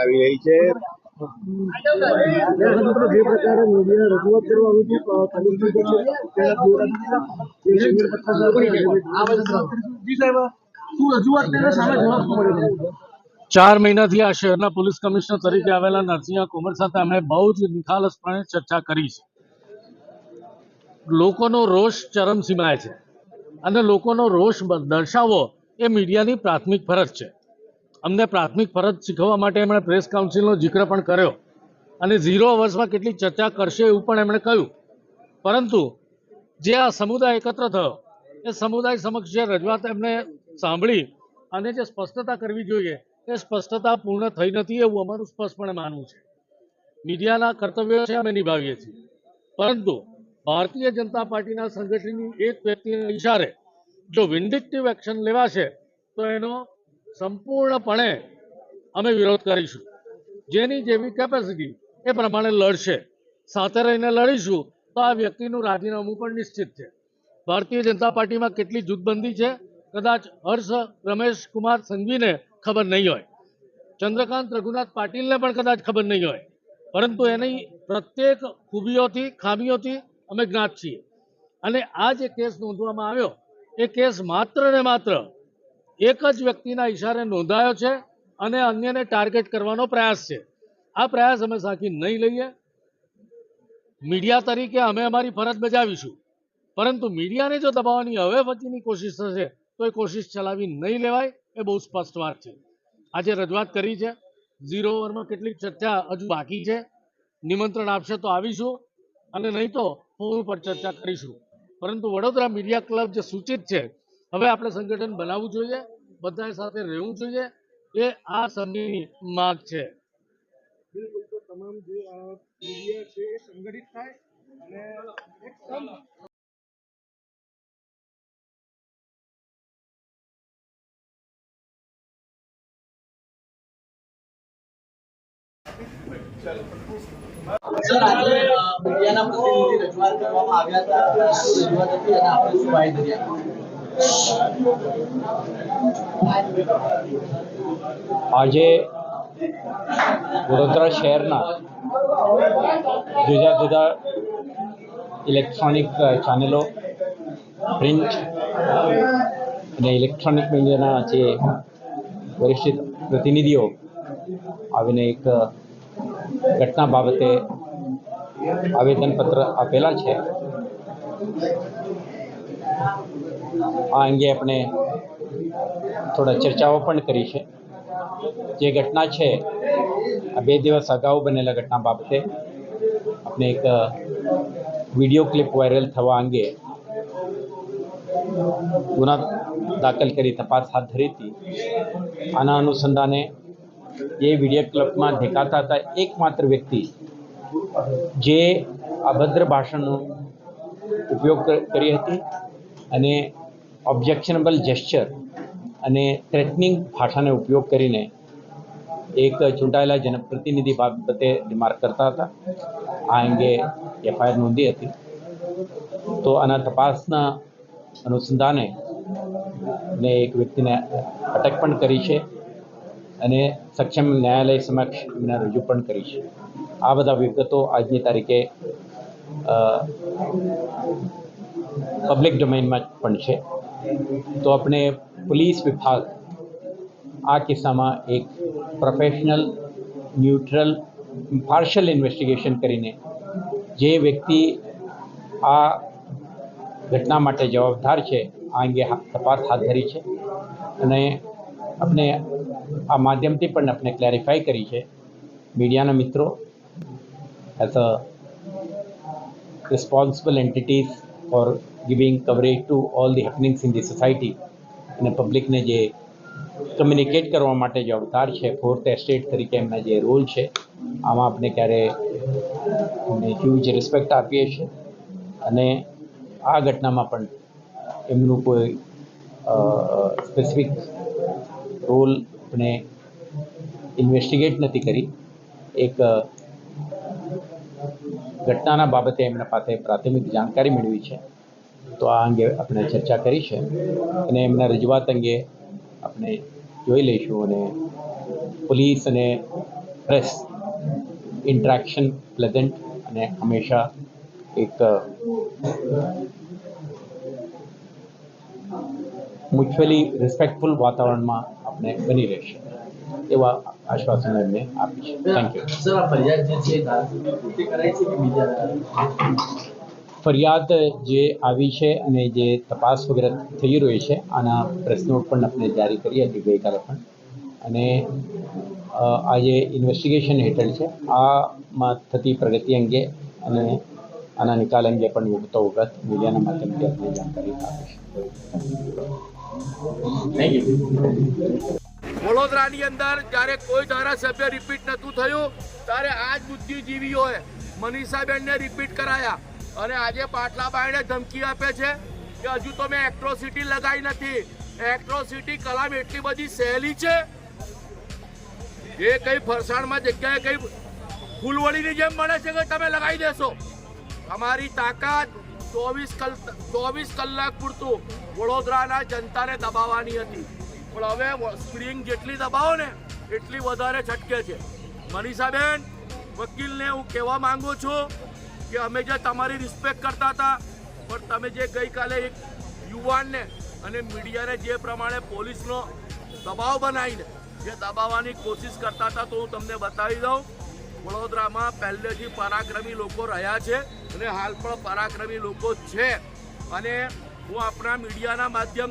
આવી રહી છે. ચાર મહિનાથી આ શહેરના પોલીસ કમિશનર તરીકે આવેલા નરસિંહ કુમાર સાથે અમે બહુ જ નિખાલસપણે ચર્ચા કરી છે. લોકોનો રોષ ચરમસીમાએ છે. અને લોકોનો રોષ દર્શાવવો એ મીડિયાની પ્રાથમિક ફરજ છે. અમને પ્રાથમિક ફરજ શીખવવા માટે એમણે પ્રેસ કાઉન્સિલનો જિક્ર પણ કર્યો. અને ઝીરો અવર્સમાં કેટલી ચર્ચા કરશે એવું પણ એમણે કહ્યું. પરંતુ જે આ સમુદાય એકત્ર થયો, એ સમુદાય સમક્ષ જે રજૂઆત એમને સાંભળી અને જે સ્પષ્ટતા કરવી જોઈએ, એ સ્પષ્ટતા પૂર્ણ થઈ નથી એવું અમારું સ્પષ્ટપણે માનવું છે. મીડિયાના કર્તવ્યો છે અમે નિભાવીએ છીએ. પરંતુ ભારતીય જનતા પાર્ટીના સંગઠનની એક વ્યક્તિના ઇશારે જો વિન્ડિક્ટિવ એક્શન લેવાશે, તો એનો સંપૂર્ણપણે અમે વિરોધ કરીશું. જેની જેવી કેપેસિટી એ પ્રમાણે લડશે. સાથે રહીને લડીશું તો આ વ્યક્તિનું રાજીનામું પણ નિશ્ચિત છે. ભારતીય જનતા પાર્ટીમાં કેટલી જૂથબંધી છે? કદાચ હર્ષ, રમેશ, કુમાર, સંઘવીને ખબર નહીં હોય. ચંદ્રકાંત રઘુનાથ પાટીલને પણ કદાચ ખબર નહીં હોય. પરંતુ એની પ્રત્યેક ખૂબીઓથી, ખામીઓથી અમે જ્ઞાત છીએ. અને આ જે કેસ નોંધવામાં આવ્યો, એ કેસ માત્ર ને માત્ર એક જ વ્યક્તિના ઈશારે નોંધાયો છે અને અન્યને ટાર્ગેટ કરવાનો પ્રયાસ છે. આ પ્રયાસ અમે સાખી નહીં લઈએ. મીડિયા તરીકે અમે અમારી ફરજ બજાવીશું. પરંતુ મીડિયાને જો દબાવવાની હવે પછીની કોશિશ થશે, તો એ કોશિશ ચલાવી નહીં લેવાય એ બહુ સ્પષ્ટ વાત છે. આજે રજૂઆત કરી છે. ઝીરો ઓવરમાં કેટલીક ચર્ચા હજુ બાકી છે. નિમંત્રણ આપશે તો આવીશું. અને નહીં તો ફોન ઉપર ચર્ચા કરીશું. પરંતુ વડોદરા મીડિયા ક્લબ જે સૂચિત છે હવે આપણે સંગઠન બનાવવું જોઈએ બધા સાથે રહેવું જોઈએ એ આ સમયની માંગ છે. બિલકુલ તો તમામ જે મીડિયા છે એ સંગઠિત થાય અને એક સર આજે મીડિયાના પ્રતિનિધિ રજૂઆત કરવામાં આવ્યા હતા. રજૂઆત હતી અને આપણે શું આપી આજે વડોદરા શહેરના જુદા જુદા ઇલેક્ટ્રોનિક ચેનલો, પ્રિન્ટ અને ઇલેક્ટ્રોનિક મીડિયાના જે વરિષ્ઠ પ્રતિનિધિઓ આવીને એક ઘટના બાબતે આવેદનપત્ર આપેલા છે. આ અંગે આપણે થોડા ચર્ચાઓ પણ કરી છે. જે ઘટના છે, આ બે દિવસ અગાઉ બનેલા ઘટના બાબતે આપણે એક વીડિયો ક્લિપ વાયરલ થવા અંગે ગુના દાખલ કરી તપાસ હાથ ધરી હતી. આના અનુસંધાને એ વીડિયો ક્લિપમાં દેખાતા હતા એકમાત્ર વ્યક્તિ જે અભદ્ર ભાષણનો ઉપયોગ કરી હતી અને ઓબ્જેક્શનેબલ જેસ્ચર અને થ્રેટનિંગ ભાષાનો ઉપયોગ કરીને એક ચૂંટાયેલા જનપ્રતિનિધિ બાબતે રિમાર્ક કરતા હતા. આ અંગે એફઆઈઆર નોંધી હતી. તો આના તપાસના અનુસંધાને ને એક વ્યક્તિને અટક પણ કરી છે અને સક્ષમ ન્યાયાલય સમક્ષ એમને રજૂ પણ કરી છે. આ બધા વિગતો આજની તારીખે પબ્લિક ડોમેનમાં પણ છે. તો આપણે પોલીસ વિભાગ આ કિસ્સામાં એક પ્રોફેશનલ ન્યુટ્રલ પાર્શિયલ ઇન્વેસ્ટિગેશન કરીને જે વ્યક્તિ આ ઘટના માટે જવાબદાર છે, આ અંગે તપાસ હાથ ધરી છે અને આપણે આ માધ્યમથી પણ આપણે ક્લેરિફાઈ કરી છે. મીડિયાના મિત્રો as a responsible entities for giving coverage to all the happenings in the society. અને પબ્લિકને જે કમ્યુનિકેટ કરવા માટે જવાબદાર છે ફોર્થ એસ્ટેટ તરીકે એમના જે રોલ છે, આમાં આપણે ક્યારે હ્યુજ રિસ્પેક્ટ આપીએ છીએ. અને આ ઘટનામાં પણ એમનું કોઈ સ્પેસિફિક રોલ આપણે ઇન્વેસ્ટિગેટ નથી કરી. એક ઘટનાના બાબતે એમના પાસે પ્રાથમિક જાણકારી મેળવી છે. તો આ અંગે આપણે ચર્ચા કરી છે અને એમના રજૂઆત અંગે આપણે જોઈ લઈશું અને પોલીસ અને પ્રેસ ઇન્ટરેક્શન પ્લેઝન્ટ અને હંમેશા એક મ્યુચ્યુઅલી રિસ્પેક્ટફુલ વાતાવરણમાં આપણે બની રહેશે. એવા આશ્વાસન એમને આપી છે. થેન્ક યુ સર આ ફરિયાદ જે છે પૂર્તિ કરાઈ છે કે બીજા ફરિયાદ જે આવી છે અને જે તપાસ વગેરે થઈ રહી છે આના પ્રેસ પણ આપણે જારી કરી હતી ગઈકાલે પણ. અને આ જે ઇન્વેસ્ટિગેશન હેઠળ છે આમાં થતી પ્રગતિ અંગે અને આના નિકાલ અંગે પણ વખતો વખત મીડિયાના માધ્યમથી આપણે જાણકારી આપીશું. થેન્ક યુ વડોદરાની અંદર જ્યારે કોઈ ધારાસભ્ય રિપીટ નહોતું થયું, ત્યારે આ જ બુદ્ધિજીવીઓએ મનીષાબેનને રિપીટ કરાયા. અને આજે પાટલા બાયણે ધમકી આપે છે કે હજુ તો મેં એક્ટ્રોસિટી લગાવી નથી. એક્ટ્રોસિટી કલામ એટલી બધી સહેલી છે. એ કઈ ફરસાણમાં જગ્યાએ કઈ ફૂલવડીની જેમ મળે છે કે તમે લગાવી દેશો. અમારી તાકાત ચોવીસ કલ, ચોવીસ કલાક પૂરતું વડોદરાના જનતાને દબાવવાની હતી. પણ હવે સ્પ્રિંગ જેટલી દબાવો ને, એટલી વધારે છટકે છે. મનીષાબેન, વકીલને હું કહેવા માંગુ છું કે અમે જે તમારી રિસ્પેક્ટ કરતા હતા, પણ તમે જે ગઈકાલે એક યુવાનને અને મીડિયાને જે પ્રમાણે પોલીસનો દબાવ બનાવીને જે દબાવવાની કોશિશ કરતા હતા તો હું તમને બતાવી દઉં. વડોદરામાં પહેલેથી પરાક્રમી લોકો રહ્યા છે અને હાલ પણ પરાક્રમી લોકો છે. અને હું આપણા મીડિયાના માધ્યમ